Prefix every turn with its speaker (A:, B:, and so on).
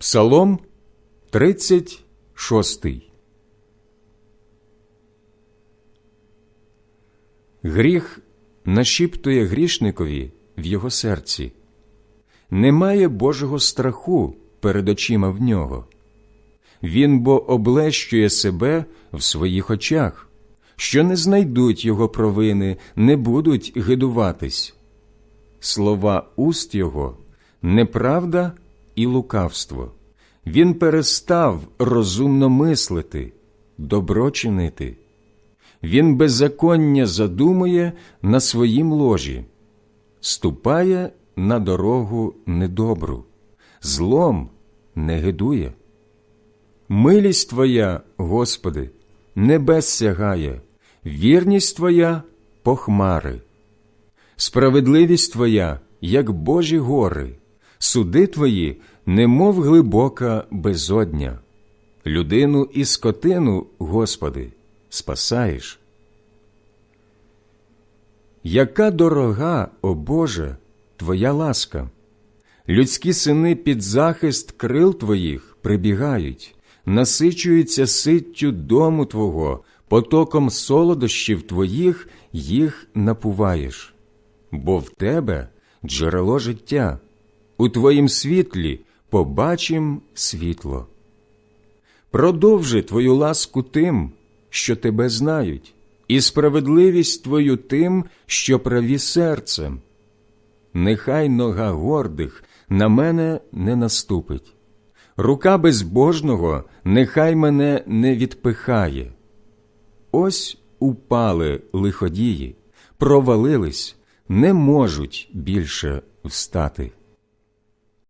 A: Псалом 36 Гріх нашіптує грішникові в його серці. Немає Божого страху перед очима в нього. Він бо облещує себе в своїх очах, що не знайдуть його провини, не будуть гидуватись. Слова уст його неправда і лукавство. Він перестав розумно мислити, добро чинити. Він беззаконня задумує на своїм ложі, ступає на дорогу недобру, злом не гидує. Милість Твоя, Господи, небес сягає, вірність Твоя похмари. Справедливість Твоя, як Божі гори, суди Твої, немов глибока безодня. Людину і скотину, Господи, спасаєш. Яка дорога, о Боже, Твоя ласка! Людські сини під захист крил Твоїх прибігають, насичуються ситтю дому Твого, потоком солодощів Твоїх їх напуваєш, бо в Тебе джерело життя, у Твоїм світлі побачим світло. Продовжи Твою ласку тим, що Тебе знають, і справедливість Твою тим, що праві серцем. Нехай нога гордих на мене не наступить, рука безбожного нехай мене не відпихає. Ось упали лиходії, провалились, не можуть більше встати.